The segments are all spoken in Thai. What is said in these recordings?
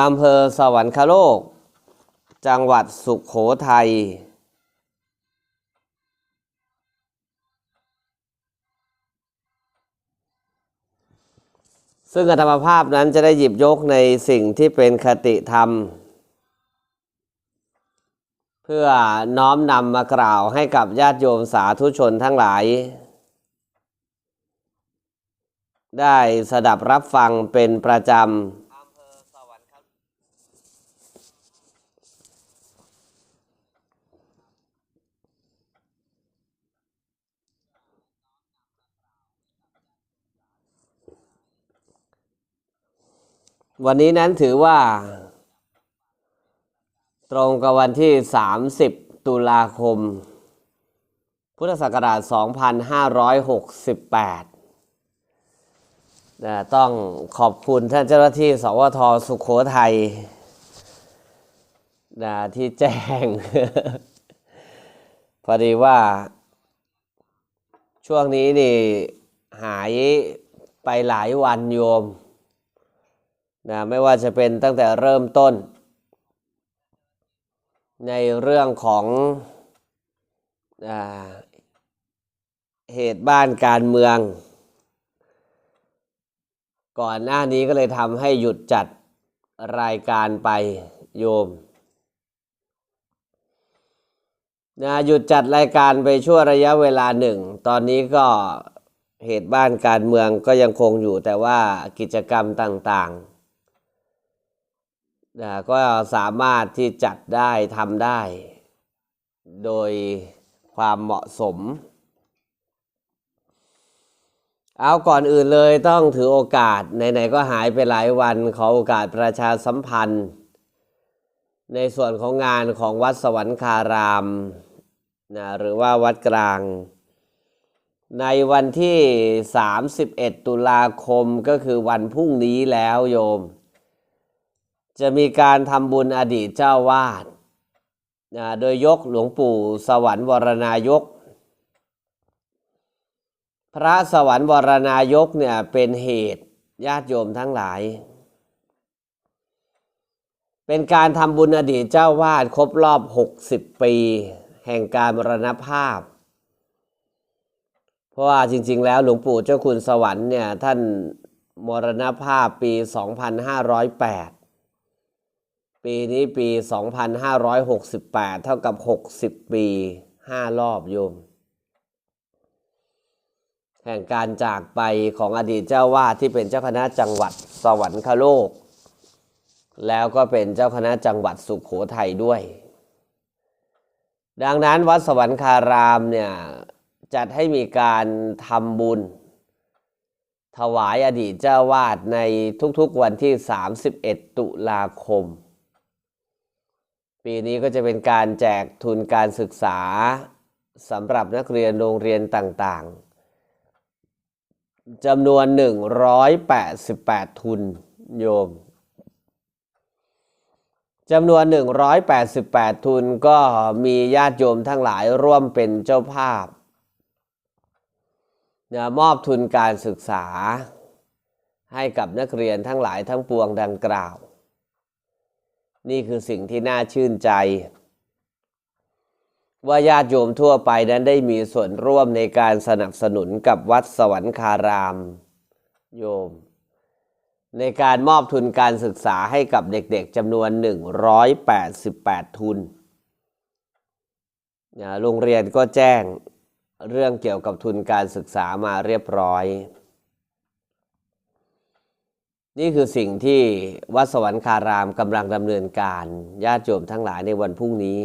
อำเภอสวรรคโลก จังหวัดสุขโขทัย ซึ่งธรรมภาพนั้นจะได้หยิบยกในสิ่งที่เป็นคติธรรม เพื่อน้อมนำมากล่าวให้กับญาติโยมสาธุชนทั้งหลาย ได้สดับรับฟังเป็นประจำ วันนี้นั้นถือว่า ตรงกับวันที่ 30 ตุลาคม พุทธศักราช 2568นะต้องขอบคุณท่านเจ้าหน้าที่ สวทสุขโขทัยนะที่แจ้ง พอดีว่า ช่วงนี้นี่หายไปหลายวันโยม นะไม่ว่าจะเป็นตั้งแต่เริ่มต้น ในเรื่องของอเหตุบ้านการเมือง ก่อนหน้านี้ก็เลยทำให้หยุดจัดรายการไปโยมนะหยุดจัดรายการไปชั่วระยะเวลาหนึ่ง ตอนนี้ก็เหตุบ้านการเมืองก็ยังคงอยู่แต่ว่ากิจกรรมต่างๆ นะก็สามารถที่จัดได้ทำได้ โดยความเหมาะสม เอาก่อนอื่นเลยต้องถือโอกาส ไหนๆก็หายไปหลายวันขอโอกาสประชาสัมพันธ์ ในส่วนของงานของวัดสวรรคารามนะหรือว่าวัดกลาง ในวันที่ 31 ตุลาคมก็คือวันพรุ่งนี้แล้วโยม จะมีการทำบุญอดีตเจ้าวาดนะโดยยกหลวงปู่สวรรค์วรนายก พระสวรรค์วรนายกเนี่ยเป็นเหตุญาติโยมทั้งหลาย เป็นการทำบุญอดีตเจ้าวาดครบรอบ 60 ปี แห่งการมรณภาพ เพราะว่าจริง ๆ แล้วหลวงปู่เจ้าคุณสวรรค์เนี่ยท่านมรณภาพปี 2508 ปีนี้ปี 2568 เท่ากับ 60 ปี 5 รอบโยม แห่งการจากไปของอดีตเจ้าวาดที่เป็นเจ้าคณะจังหวัดสวรรคโลก แล้วก็เป็นเจ้าคณะจังหวัดสุขโขทัยด้วย ดังนั้นวัดสวรรคารามเนี่ย จัดให้มีการทำบุญ ถวายอดีตเจ้าวาดในทุกๆวันที่ 31 ตุลาคม ปีนี้ก็จะเป็นการแจกทุนการศึกษาสำหรับนักเรียนโรงเรียนต่างๆจำนวน 188 ทุนโยมจำนวน 188 ทุนก็มีญาติโยมทั้งหลายร่วมเป็นเจ้าภาพนะมอบทุนการศึกษาให้กับนักเรียนทั้งหลายทั้งปวงดังกล่าว นี่คือสิ่งที่น่าชื่นใจ ว่าญาติโยมทั่วไปนั้นได้มีส่วนร่วมในการสนับสนุนกับวัดสวรรคาราม โยม ในการมอบทุนการศึกษาให้กับเด็กๆจำนวน 188 ทุนโรงเรียนก็แจ้งเรื่องเกี่ยวกับทุนการศึกษามาเรียบร้อย นี่คือสิ่งที่วัดสวรรคารามกำลังดำเนินการญาติโยมทั้งหลายในวันพรุ่งนี้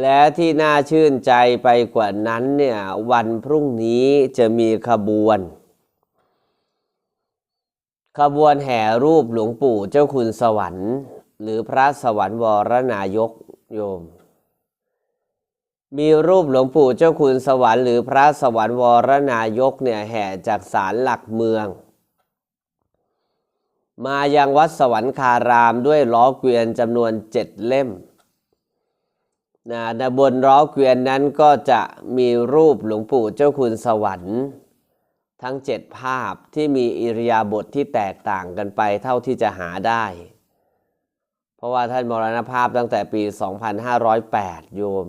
และที่น่าชื่นใจไปกว่านั้นเนี่ยวันพรุ่งนี้จะมีขบวน ขบวนแห่รูปหลวงปู่เจ้าคุณสวรรค์ หรือพระสวรรค์วรนายกโยม มีรูปหลวงปู่เจ้าคุณสวรรค์หรือพระสวรรค์วรนายกเนี่ยแห่จากศาลหลักเมือง มายังวัดสวรรคารามด้วยล้อเกวียนจำนวนเจ็ดเล่มนะบนล้อเกวียนนั้นก็จะมีรูปหลวงปู่เจ้าคุณสวรรค์ทั้งเจ็ดภาพที่มีอิริยาบถทที่แตกต่างกันไปเท่าที่จะหาได้ เพราะว่าท่านมรณภาพตั้งแต่ปี 2508 โยม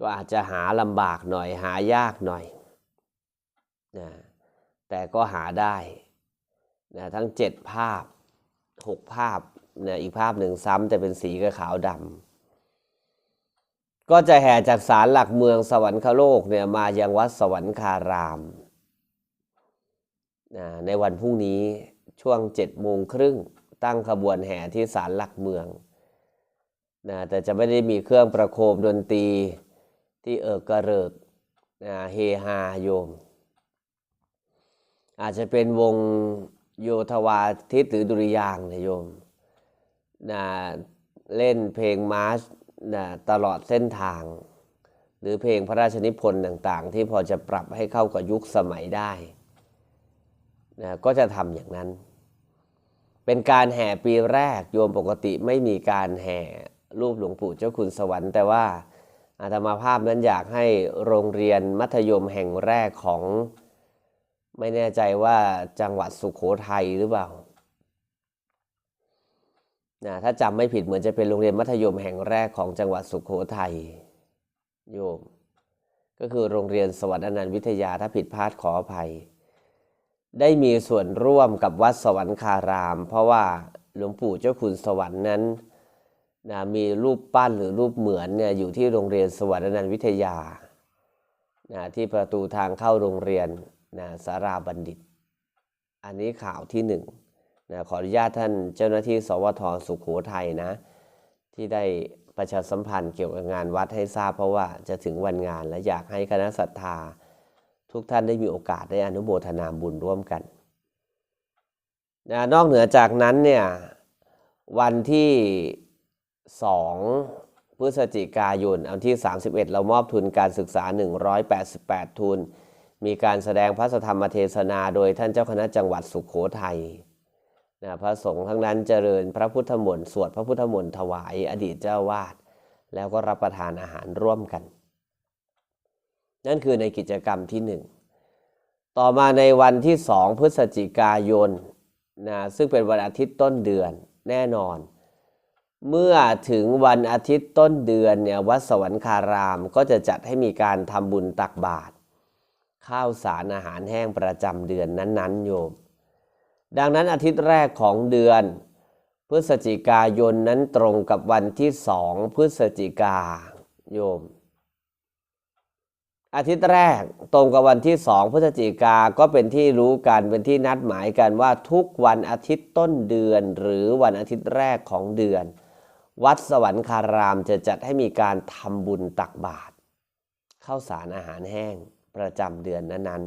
ก็อาจจะหาลำบากหน่อยหายากหน่อยนะแต่ก็หาได้ นะทั้งเจ็ดภาพหกภาพนะอีกภาพหนึ่งซ้ำแต่เป็นสีกับขาวดำก็จะแห่จากศาลหลักเมืองสวรรคโลกเนี่ยมายังวัดสวรรคารามนะในวันพรุ่งนี้ช่วงเจ็ดโมงครึ่งตั้งขบวนแห่ที่ศาลหลักเมืองนะแต่จะไม่ได้มีเครื่องประโคมดนตรีที่เอิกกระเริกนะเฮฮาโยม อาจจะเป็นวง โยธวาทิตหรือดุริยางนะโยมนะเล่นเพลงมาร์ชนะตลอดเส้นทาง หรือเพลงพระราชนิพนธ์ต่างๆ ที่พอจะปรับให้เข้ากับยุคสมัยได้นะก็จะทำอย่างนั้น เป็นการแห่ปีแรกโยมปกติไม่มีการแห่รูปหลวงปู่เจ้าคุณสวรรค์แต่ว่าอาตมาภาพนั้นอยากให้โรงเรียนมัธยมแห่งแรกของ ไม่แน่ใจว่าจังหวัดสุขโขทัยหรือเปล่านะถ้าจำไม่ผิดเหมือนจะเป็นโรงเรียนมัธยมแห่งแรกของจังหวัดสุขโขทัยโยม ก็คือโรงเรียนสวัสดิ์อนันต์วิทยาถ้าผิดพลาดขออภัย ได้มีส่วนร่วมกับวัดสวรรคาราม เพราะว่าหลวงปู่เจ้าคุณสวรรค์นั้นนะมีรูปปั้นหรือรูปเหมือนเนี่ยอยู่ที่โรงเรียนสวัสดิ์อนันต์วิทยานะที่ประตูทางเข้าโรงเรียน นะสาราบัณฑิต อันนี้ข่าวที่หนึ่งนะขออนุญาตท่านเจ้าหน้าที่ สวทสุขโขทัยนะ ที่ได้ประชาสัมพันธ์เกี่ยวกับงานวัดให้ทราบเพราะว่าจะถึงวันงานและอยากให้คณะศรัทธา ทุกท่านได้มีโอกาสได้อนุโมทนาบุญร่วมกันนะนอกเหนือจากนั้นเนี่ยวันที่ 2 พฤศจิกายนเอาที่ 31 เรามอบทุนการศึกษา 188 ทุน มีการแสดงพระธรรมเทศนาโดยท่านเจ้าคณะจังหวัดสุขโขทัยนะพระสงฆ์ทั้งนั้นเจริญพระพุทธมนต์สวดพระพุทธมนต์ถวายอดีตเจ้าวาด แล้วก็รับประทานอาหารร่วมกัน นั่นคือในกิจกรรมที่หนึ่งต่อมาในวันที่สองพฤศจิกายนนะซึ่งเป็นวันอาทิตย์ต้นเดือนแน่นอน เมื่อถึงวันอาทิตย์ต้นเดือนเนี่ยวัดสวรรคารามก็จะจัดให้มีการทำบุญตักบาตร ข้าวสารอาหารแห้งประจำเดือนนั้นๆโยม ดังนั้นอาทิตย์แรกของเดือน พฤศจิกายนนั้นตรงกับวันที่สองพฤศจิกาโยม อาทิตย์แรกตรงกับวันที่สองพฤศจิกาก็เป็นที่รู้กันเป็นที่นัดหมายกันว่าทุกวันอาทิตย์ต้นเดือน หรือวันอาทิตย์แรกของเดือน วัดสวรรคารามจะจัดให้มีการทำบุญตักบาตรข้าวสารอาหารแห้ง ประจำเดือนนั้น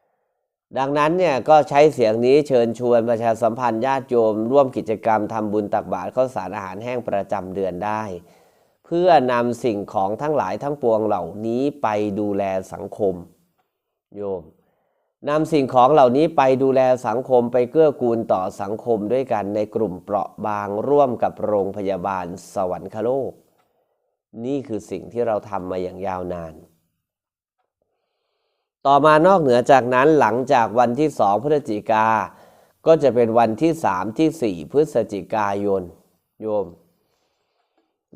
ๆ ดังนั้นเนี่ยก็ใช้เสียงนี้เชิญชวนประชาสัมพันธ์ญาติโยม ร่วมกิจกรรมทำบุญตักบาตรข้าวสารอาหารแห้งประจำเดือนได้ เพื่อนำสิ่งของทั้งหลายทั้งปวงเหล่านี้ไปดูแลสังคม โยมนำสิ่งของเหล่านี้ไปดูแลสังคมไปเกื้อกูลต่อสังคมด้วยกันในกลุ่มเปราะบางร่วมกับโรงพยาบาลสวรรคโลก นี่คือสิ่งที่เราทำมาอย่างยาวนาน ต่อมานอกเหนือจากนั้นหลังจากวันที่สองพฤศจิกา ก็จะเป็นวันที่สามที่สี่พฤศจิกายนโยม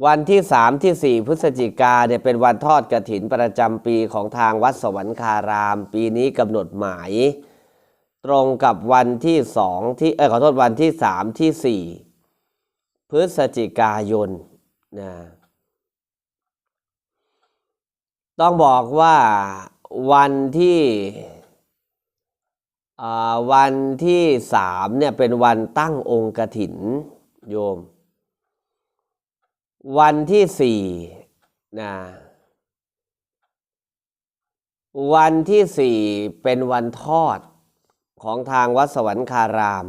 วันที่สามที่สี่พฤศจิกาเนี่ยเป็นวันทอดกระถินประจำปีของทางวัดสวรรคาราม ปีนี้กำหนดหมาย ตรงกับวันที่สองที่เออขอโทษวันที่สามที่สี่พฤศจิกายนนะต้องบอกว่า วันที่อ่าวันที่สามเนี่ยเป็นวันตั้งองค์กถินโยม วันที่สี่นะวันที่สี่เป็นวันทอดของทางวัดสวรรคาราม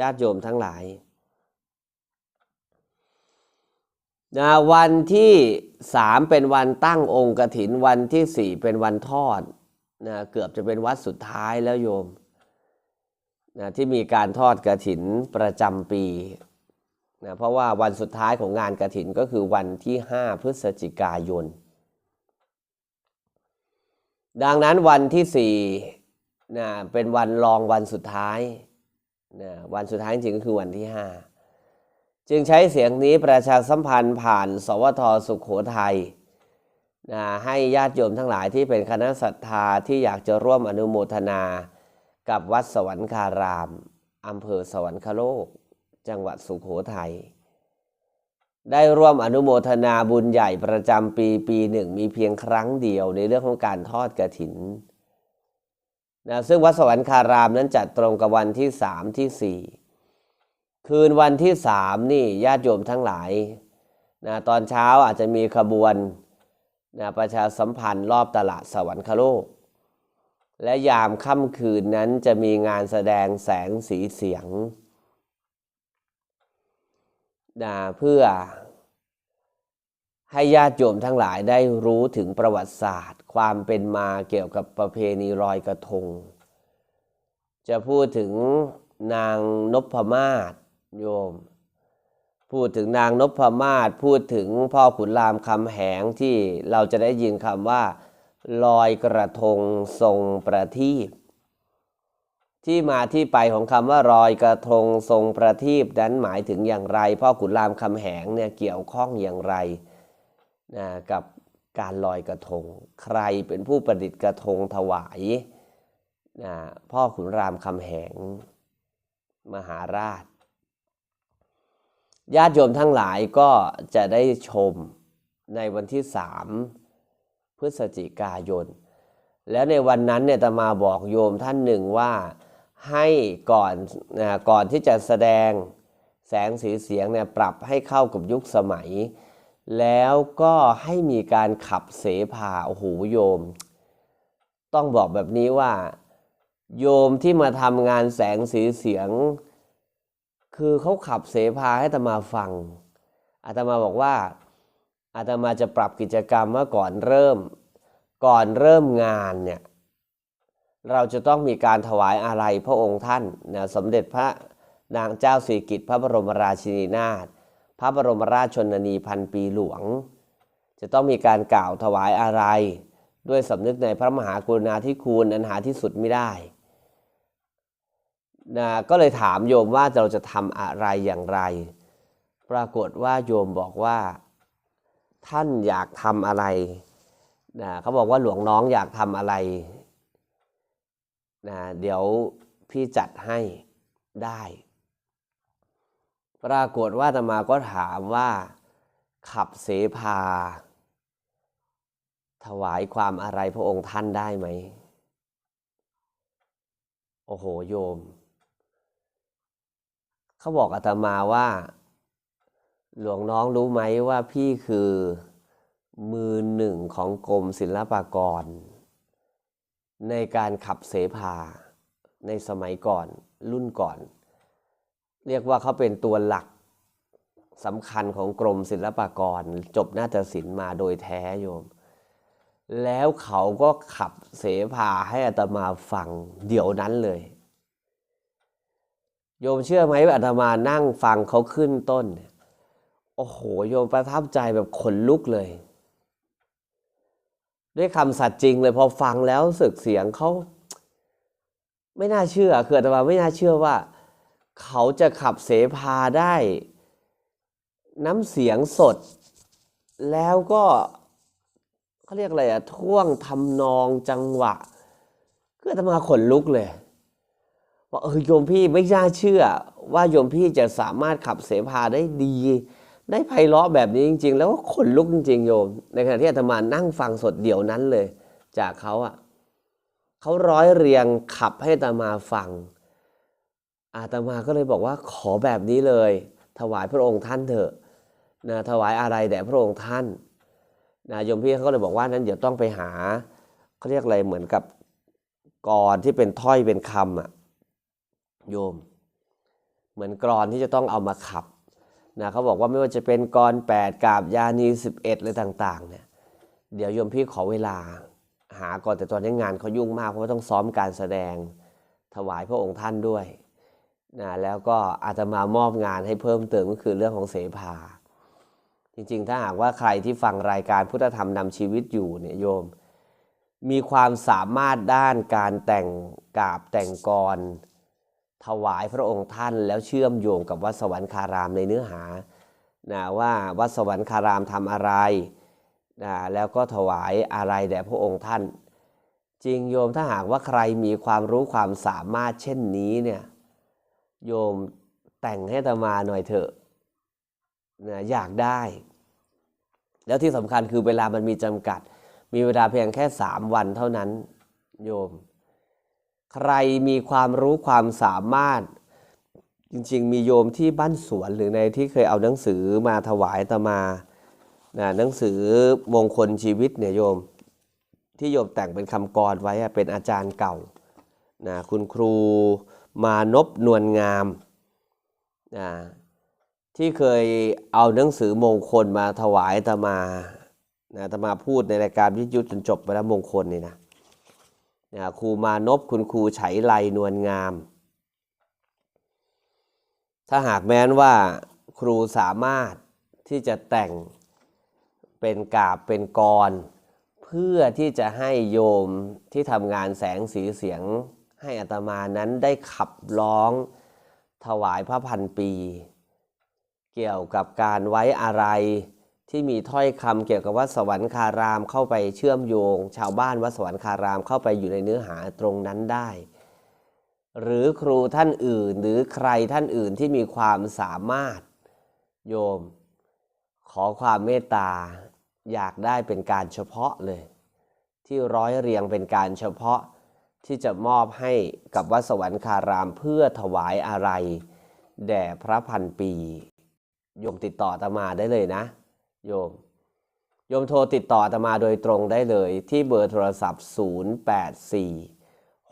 ญาติโยมทั้งหลาย นะวันที่สามเป็นวันตั้งองค์กถิน วันที่สี่เป็นวันทอดนะเกือบจะเป็นวัดสุดท้ายแล้วโยมนะที่มีการทอดกระถินประจำปีนะเพราะว่าวันสุดท้ายของงานกระถินก็คือวันที่ 5 พฤศจิกายน ดังนั้นวันที่สี่นะเป็นวันรองวันสุดท้ายนะวันสุดท้ายจริงก็คือวันที่ห้า จึงใช้เสียงนี้ประชาสัมพันธ์ผ่าน สวทสุขโขทัยนะให้ญาติโยมทั้งหลายที่เป็นคณะศรัทธาที่อยากจะร่วมอนุโมทนา กับวัดสวรรคารามอำเภอสวรรคโลก จังหวัดสุขโขทัยได้ร่วมอนุโมทนาบุญใหญ่ประจำปีปีหนึ่งมีเพียงครั้งเดียวในเรื่องของการทอดกระถินนะซึ่งวัดสวรรคารามนั้นจัดตรงกับวันที่สามที่สี่ คืนวันที่สามนี่ญาติโยมทั้งหลายนะตอนเช้าอาจจะมีขบวนนะประชาสัมพันธ์รอบตลาดสวรรคโลก และยามค่ำคืนนั้นจะมีงานแสดงแสงสีเสียงนะเพื่อให้ญาติโยมทั้งหลายได้รู้ถึงประวัติศาสตร์ ความเป็นมาเกี่ยวกับประเพณีลอยกระทง จะพูดถึงนางนพมาศ โยม พูดถึงนางนพมาศพูดถึงพ่อขุนรามคำแหงที่เราจะได้ยินคำว่า ลอยกระทงทรงประทีปที่มาที่ไปของคำว่ารอยกระทงทรงประทีปนั้นหมายถึงอย่างไรพ่อขุนรามคำแหงเนี่ยเกี่ยวข้องอย่างไรนะกับการลอยกระทง ใครเป็นผู้ประดิษฐ์กระทงถวายนะพ่อขุนรามคำแหง มหาราช ญาติโยมทั้งหลายก็จะได้ชมในวันที่สามพฤศจิกายน แล้วในวันนั้นเนี่ยตมาบอกโยมท่านหนึ่งว่าให้ก่อนนะก่อนที่จะแสดงแสงสีเสียงเนี่ยปรับให้เข้ากับยุคสมัย แล้วก็ให้มีการขับเสพาโอ้โหโยม ต้องบอกแบบนี้ว่า โยมที่มาทำงานแสงสีเสียง คือเขาขับเสพาให้อาตมาฟังอาตมาบอกว่าอาตมาจะปรับกิจกรรมว่าก่อนเริ่ม ก่อนเริ่มงานเนี่ยเราจะต้องมีการถวายอะไรพระองค์ท่านนะสมเด็จพระนางเจ้าสิริกิติ์พระบรมราชินีนาถพระบรมราชชนนีพันปีหลวง จะต้องมีการกล่าวถวายอะไร ด้วยสำนึกในพระมหากรุณาธิคุณอันหาที่สุดไม่ได้ นะก็เลยถามโยมว่าเราจะทำอะไรอย่างไร ปรากฏว่าโยมบอกว่าท่านอยากทำอะไรนะเขาบอกว่าหลวงน้องอยากทำอะไรนะเดี๋ยวพี่จัดให้ได้ ปรากฏว่าตมาก็ถามว่า ขับเสพาถวายความอะไรพระองค์ท่านได้ไหม โอ้โหโยม เขาบอกอาตมาว่า หลวงน้องรู้ไหมว่าพี่คือมือหนึ่งของกรมศิลปากร ในการขับเสพาในสมัยก่อนรุ่นก่อน เรียกว่าเขาเป็นตัวหลักสำคัญของกรมศิลปากร จบนาฏศิลป์มาโดยแท้โยม แล้วเขาก็ขับเสพาให้อัตมาฟังเดี๋ยวนั้นเลย โยมเชื่อไหมอาตมานั่งฟังเขาขึ้นต้น โอ้โห โยมประทับใจแบบขนลุกเลย ด้วยคำสัตย์จริงเลยพอฟังแล้วสึกเสียงเขา ไม่น่าเชื่อคืออาตมาไม่น่าเชื่อว่า เขาจะขับเสพาได้ น้ำเสียงสด แล้วก็เขาเรียกอะไรอะท่วงทำนองจังหวะ คืออาตมาขนลุกเลย ว่าเออโยมพี่ไม่น่าเชื่อ ว่าโยมพี่จะสามารถขับเสพาได้ดี ได้ไพเราะแบบนี้จริง ๆ แล้วก็ขนลุกจริงๆโยม ในขณะที่อาตมานั่งฟังสดเดี๋ยวนั้นเลย จากเขาอะเขาร้อยเรียงขับให้อาตมาฟัง อาตมาก็เลยบอกว่าขอแบบนี้เลย ถวายพระองค์ท่านเถอะนะถวายอะไรแด่พระองค์ท่านนะโยมพี่เขาก็เลยบอกว่านั้นเดี๋ยวต้องไปหาเขาเรียกอะไรเหมือนกับกรที่เป็นถ้อยเป็นคำอะ โยม เหมือนกรอนที่จะต้องเอามาขับนะเขาบอกว่าไม่ว่าจะเป็นกรแปดกาบยานีสิบเอ็ดอะไรต่างๆเนี่ยเดี๋ยวโยมพี่ขอเวลาหาก่อนแต่ตอนนี้งานเขายุ่งมากเพราะว่าต้องซ้อมการแสดงถวายพระองค์ท่านด้วยนะแล้วก็อาตมามอบงานให้เพิ่มเติมก็คือเรื่องของเสภา จริงๆ ถ้าหากว่าใครที่ฟังรายการพุทธธรรมนำชีวิตอยู่เนี่ยโยม มีความสามารถด้านการแต่งกาบแต่งกร ถวายพระองค์ท่านแล้วเชื่อมโยงกับวัดสวรรคารามในเนื้อหานะว่าวัดสวรรคารามทำอะไรนะแล้วก็ถวายอะไรแด่พระองค์ท่าน จริงโยมถ้าหากว่าใครมีความรู้ความสามารถเช่นนี้เนี่ยโยมแต่งให้ตมาหน่อยเถอะนะอยากได้ แล้วที่สำคัญคือเวลามันมีจำกัด มีเวลาเพียงแค่สามวันเท่านั้นโยม ใครมีความรู้ความสามารถ จริงๆ มีโยมที่บ้านสวนหรือในที่เคยเอาหนังสือมาถวายตมานะหนังสือมงคลชีวิตเนี่ยโยม ที่โยมแต่งเป็นคำกรไว้เป็นอาจารย์เก่านะคุณครูมานพนวลงามนะที่เคยเอาหนังสือมงคลมาถวายตมานะตมาพูดในรายการวิทยุจนจบไปแล้วมงคลนี่นะ ครูมานพคุณครูไฉไลนวลงาม ถ้าหากแม้นว่าครูสามารถที่จะแต่งเป็นกาบเป็นกร เพื่อที่จะให้โยมที่ทำงานแสงสีเสียงให้อัตมานั้นได้ขับร้องถวายพระพันปี เกี่ยวกับการไว้อะไร ที่มีถ้อยคำเกี่ยวกับวัดสวรรคารามเข้าไปเชื่อมโยง ชาวบ้านวัดสวรรคารามเข้าไปอยู่ในเนื้อหาตรงนั้นได้ หรือครูท่านอื่น หรือใครท่านอื่นที่มีความสามารถโยม ขอความเมตตาอยากได้เป็นการเฉพาะเลย ที่ร้อยเรียงเป็นการเฉพาะที่จะมอบให้กับวัดสวรรคารามเพื่อถวายอะไร แด่พระพันปีโยมติดต่ออาตมาได้เลยนะ โยม โยมโทรติดต่ออาตมาโดยตรงได้เลยที่เบอร์โทรศัพท์ 084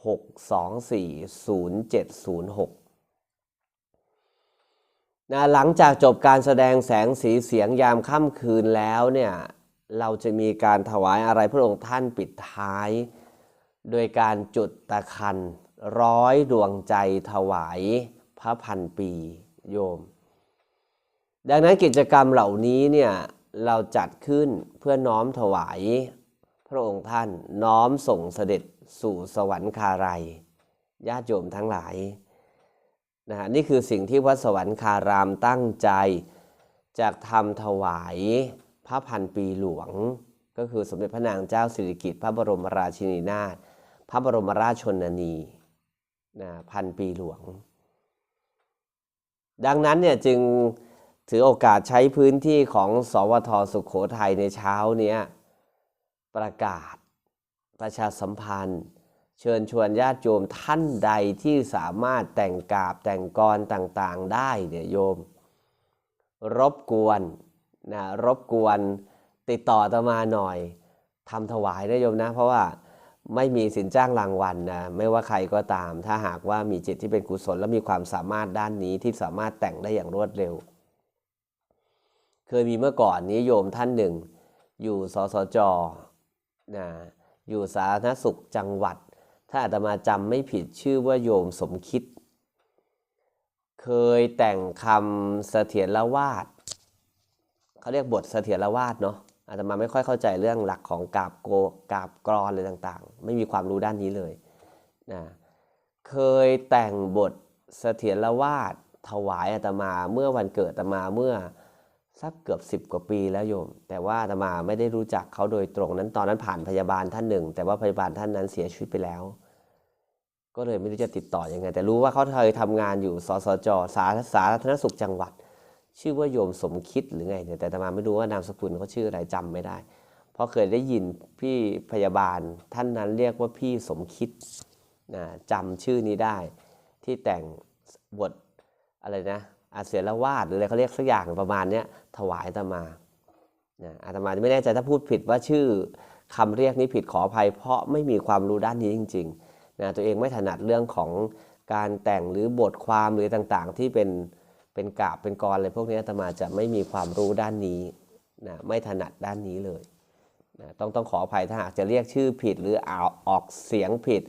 624 0706นะหลังจากจบการแสดงแสงสีเสียงยามค่ำคืนแล้วเนี่ยเราจะมีการถวายอะไรพระองค์ท่านปิดท้าย โดยการจุดตะคันร้อยดวงใจถวายพระพันปีโยม ดังนั้นกิจกรรมเหล่านี้เนี่ย เราจัดขึ้นเพื่อน้อมถวาย พระองค์ท่านน้อมส่งเสด็จสู่สวรรคาลัยญาติโยมทั้งหลายนะฮะนี่คือสิ่งที่วัดสวรรคารามตั้งใจจากทำถวายพระพันปีหลวง ก็คือสมเด็จพระนางเจ้าสิริกิติ์พระบรมราชินีนาถพระบรมราชชนนีนะพันปีหลวง ดังนั้นเนี่ยจึง ถือโอกาสใช้พื้นที่ของสวทสุขโขทัยในเช้าเนี้ยประกาศประชาสัมพันธ์ เชิญชวนญาติโยมท่านใดที่สามารถแต่งกาบแต่งกรต่างๆได้เนี่ยโยม รบกวนนะรบกวนติดต่อตมาหน่อยทำถวายนะโยมนะ เพราะว่าไม่มีสินจ้างรางวัลนะไม่ว่าใครก็ตาม ถ้าหากว่ามีจิตที่เป็นกุศลและมีความสามารถด้านนี้ที่สามารถแต่งได้อย่างรวดเร็ว เคยมีเมื่อก่อนนี้โยมท่านหนึ่ง อยู่สสจนะอยู่สาธารณสุขจังหวัด ถ้าอาตมาจำไม่ผิดชื่อว่าโยมสมคิด เคยแต่งคำเสถียรวาดเขาเรียกบทเสถียรวาดเนาะอาตมาไม่ค่อยเข้าใจเรื่องหลักของกาบโกกาบกรอนอะไรต่างๆ ไม่มีความรู้ด้านนี้เลยนะเคยแต่งบทเสถียรวาดถวายอาตมาเมื่อวันเกิดอาตมาเมื่อ สักเกือบสิบกว่าปีแล้วโยม แต่ว่าอาตมาไม่ได้รู้จักเขาโดยตรงนั้นตอนนั้นผ่านพยาบาลท่านหนึ่ง แต่ว่าพยาบาลท่านนั้นเสียชีวิตไปแล้ว ก็เลยไม่รู้จะติดต่ออยังไง แต่รู้ว่าเขาเคยทำงานอยู่สสจสาสาธารณสุขจังหวัด ชื่อว่าโยมสมคิดหรือไงเนี่ยแต่อาตมาไม่รู้ว่านามสกุลเขาชื่ออะไรจำไม่ได้ เพราะเคยได้ยินพี่พยาบาลท่านนั้นเรียกว่าพี่สมคิดนะจำชื่อนี้ได้ที่แต่งบทอะไรนะ อาเสียละวาดหรืออะไรเขาเรียกสักอย่างประมาณเนี้ยถวายอาตมานะอาตมาไม่แน่ใจถ้าพูดผิดว่าชื่อคำเรียกนี้ผิดขออภัย เพราะไม่มีความรู้ด้านนี้จริงๆนะตัวเองไม่ถนัดเรื่องของการแต่งหรือบทความหรือต่างๆ ที่เป็นเป็นกาบเป็นกรอะไรพวกนี้อาตมาจะไม่มีความรู้ด้านนี้นะไม่ถนัดด้านนี้เลยนะต้องต้องขออภัยถ้าหากจะเรียกชื่อผิดหรือเอาออกเสียงผิด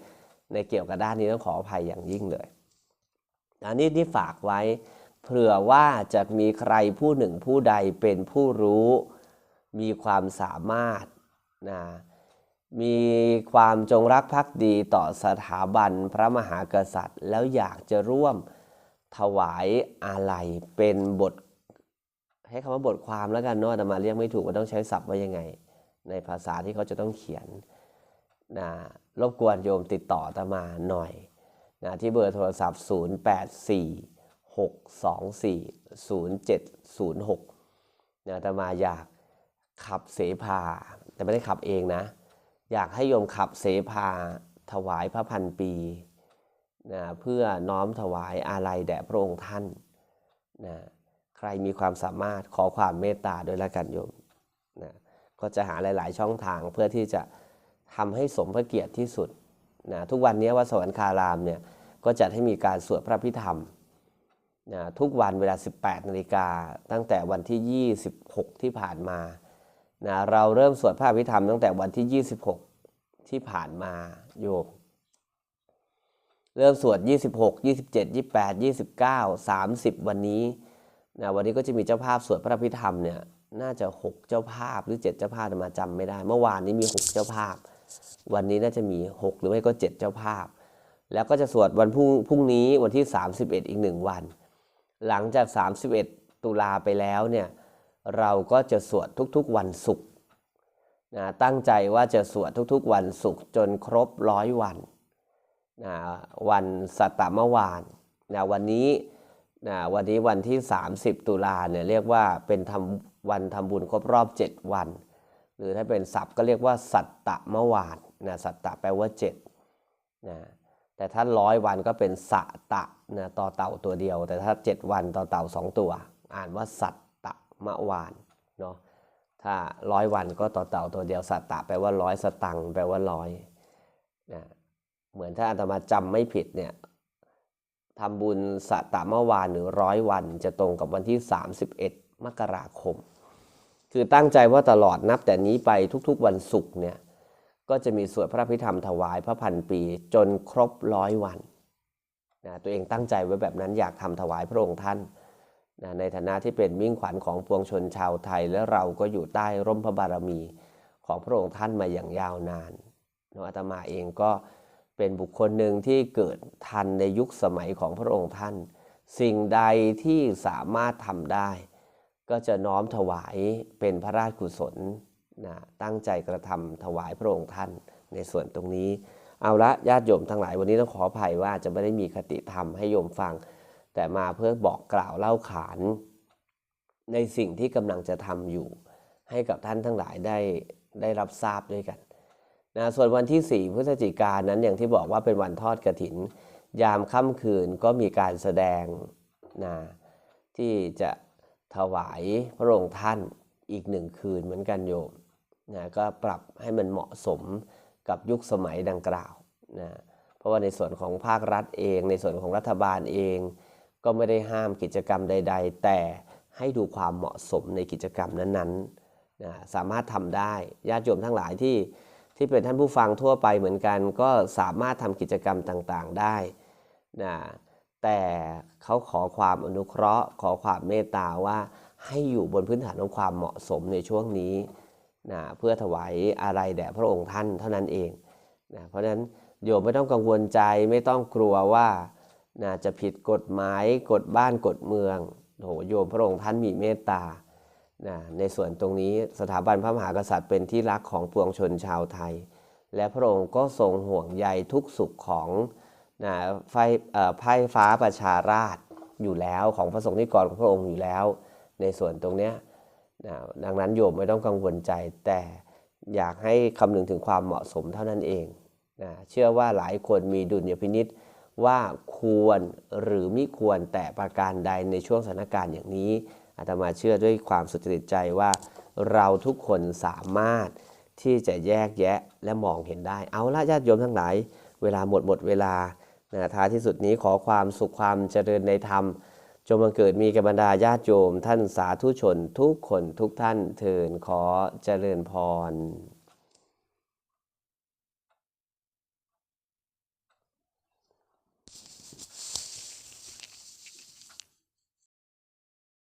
ในเกี่ยวกับด้านนี้ต้องขออภัยอย่างยิ่งเลยอันนี้ที่ฝากไว้ เผื่อว่าจะมีใครผู้หนึ่งผู้ใดเป็นผู้รู้ มีความสามารถนะมีความจงรักภักดีต่อสถาบันพระมหากษัตริย์ แล้วอยากจะร่วมถวายอาลัยเป็นบท ให้คำว่าบทความแล้วกันเนาะแต่มาเรียกไม่ถูกว่าต้องใช้ศัพท์ว่ายังไง ในภาษาที่เขาจะต้องเขียนนะรบกวนโยมติดต่ออาตมาหน่อยนะที่เบอร์โทรศัพท์ 6240706นะอาตมาอยากขับเสพาแต่ไม่ได้ขับเองนะ อยากให้โยมขับเสพาถวายพระพันปีนะเพื่อน้อมถวายอาลัยแด่พระองค์ท่านนะใครมีความสามารถขอความเมตตาโดยละกันโยมนะก็จะหาหลาย ๆ ช่องทางเพื่อที่จะทำให้สมพระเกียรติที่สุดนะทุกวันนี้วัดสวรรคารามเนี่ยก็จัดให้มีการสวดพระพิธรรม ทุกวันเวลา 18นาฬิกาตั้งแต่วันที่ 26 ที่ผ่านมานะเราเริ่มสวดพระพิธรรมตั้งแต่วันที่ 26 ที่ผ่านมาโยมเริ่มสวด 26 27 28 29 30 วันนี้นะวันนี้ก็จะมีเจ้าภาพสวดพระพิธรรมเนี่ยน่าจะ 6 เจ้าภาพหรือ 7 เจ้าภาพมาจำไม่ได้ เมื่อวานนี้มี 6 เจ้าภาพ วันนี้น่าจะมี 6 หรือไม่ก็ 7 เจ้าภาพ แล้วก็จะสวดวันพรุ่งพรุ่งนี้วันที่ 31 อีก 1 วัน หลังจาก 31 ตุลาไปแล้วเนี่ยเราก็จะสวดทุกๆวันศุกร์นะตั้งใจว่าจะสวดทุกๆวันศุกร์จนครบร้อยวันนะวันสัตตมวานนะวันนี้นะวันนี้วันที่ 30 ตุลาเนี่ยเรียกว่าเป็นทำวันทำบุญครบรอบ 7 วัน หรือถ้าเป็นศัพท์ก็เรียกว่าสัตตมวานนะสัตตะแปลว่า7นะ แต่ถ้าร้อยวันก็เป็นสะตะนะต่อเต่าตัวเดียว แต่ถ้า 7 วันต่อเต่าสองตัว อ่านว่าสัตตะมะวานเนาะถ้าร้อยวันก็ต่อเต่าตัวเดียวสัตตะแปลว่าร้อยสตังแปลว่าร้อยนะเหมือนถ้าอาตมาจำไม่ผิดเนี่ยทำบุญสัตตะมะวานหรือร้อยวันจะตรงกับวันที่ 31 มกราคม คือตั้งใจว่าตลอดนับแต่นี้ไปทุกๆวันศุกร์เนี่ย ก็จะมีสวดพระพิธรรมถวายพระพันปีจนครบร้อยวันนะตัวเองตั้งใจไว้แบบนั้นอยากทำถวายพระองค์ท่านนะในฐานะที่เป็นมิ่งขวัญของปวงชนชาวไทย และเราก็อยู่ใต้ร่มพระบารมีของพระองค์ท่านมาอย่างยาวนานนะอาตมาเองก็เป็นบุคคลหนึ่งที่เกิดทันในยุคสมัยของพระองค์ท่าน สิ่งใดที่สามารถทำได้ ก็จะน้อมถวายเป็นพระราชกุศล นะตั้งใจกระทำถวายพระองค์ท่านในส่วนตรงนี้ เอาละญาติโยมทั้งหลายวันนี้ต้องขออภัยว่าจะไม่ได้มีคติธรรมให้โยมฟัง แต่มาเพื่อบอกกล่าวเล่าขาน ในสิ่งที่กำลังจะทำอยู่ ให้กับท่านทั้งหลายได้ได้รับทราบด้วยกันนะส่วนวันที่ 4 พฤศจิกายนนั้นอย่างที่บอกว่าเป็นวันทอดกระถิน ยามค่ำคืนก็มีการแสดงนะที่จะถวายพระองค์ท่านอีกหนึ่งคืนเหมือนกันโยม นะก็ปรับให้มันเหมาะสมกับยุคสมัยดังกล่าวนะเพราะว่าในส่วนของภาครัฐเอง ในส่วนของรัฐบาลเอง ก็ไม่ได้ห้ามกิจกรรมใด ๆ แต่ให้ดูความเหมาะสมในกิจกรรมนั้นๆนะสามารถทำได้ญาติโยมทั้งหลายที่ที่เป็นท่านผู้ฟังทั่วไปเหมือนกัน ก็สามารถทำกิจกรรมต่างๆได้นะแต่เขาขอความอนุเคราะห์ ขอความเมตตาว่าให้อยู่บนพื้นฐานของความเหมาะสมในช่วงนี้ นะเพื่อถวายอะไรแด่พระองค์ท่านเท่านั้นเองนะเพราะฉะนั้นโยมไม่ต้องกังวลใจไม่ต้องกลัวว่านะจะผิดกฎหมายกฎบ้านกฎเมืองโหโยมพระองค์ท่านมีเมตตานะในส่วนตรงนี้สถาบันพระมหากษัตริย์เป็นที่รักของปวงชนชาวไทย และพระองค์ก็ทรงห่วงใยทุกสุขของนะไฟไพ่ฟ้าประชาราชอยู่แล้วของพระสงฆ์นิกรของพระองค์อยู่แล้ว ในส่วนตรงนี้ ดังนั้นโยมไม่ต้องกังวลใจ แต่อยากให้คำนึงถึงความเหมาะสมเท่านั้นเองนะเชื่อว่าหลายคนมีดุลยพินิษว่าควรหรือไม่ควรแต่ประการใดในช่วงสถานการณ์อย่างนี้อาตมาเชื่อด้วยความสุจริตใจว่าเราทุกคนสามารถที่จะแยกแยะและมองเห็นได้ เอาละญาติโยมทั้งหลาย เวลาหมดหมดเวลานะท้ายที่สุดนี้ขอความสุขความเจริญในธรรม จงบังเกิดมีกับบรรดาญาติโยมท่านสาธุชนทุกคนทุกท่านเทินขอเจริญพร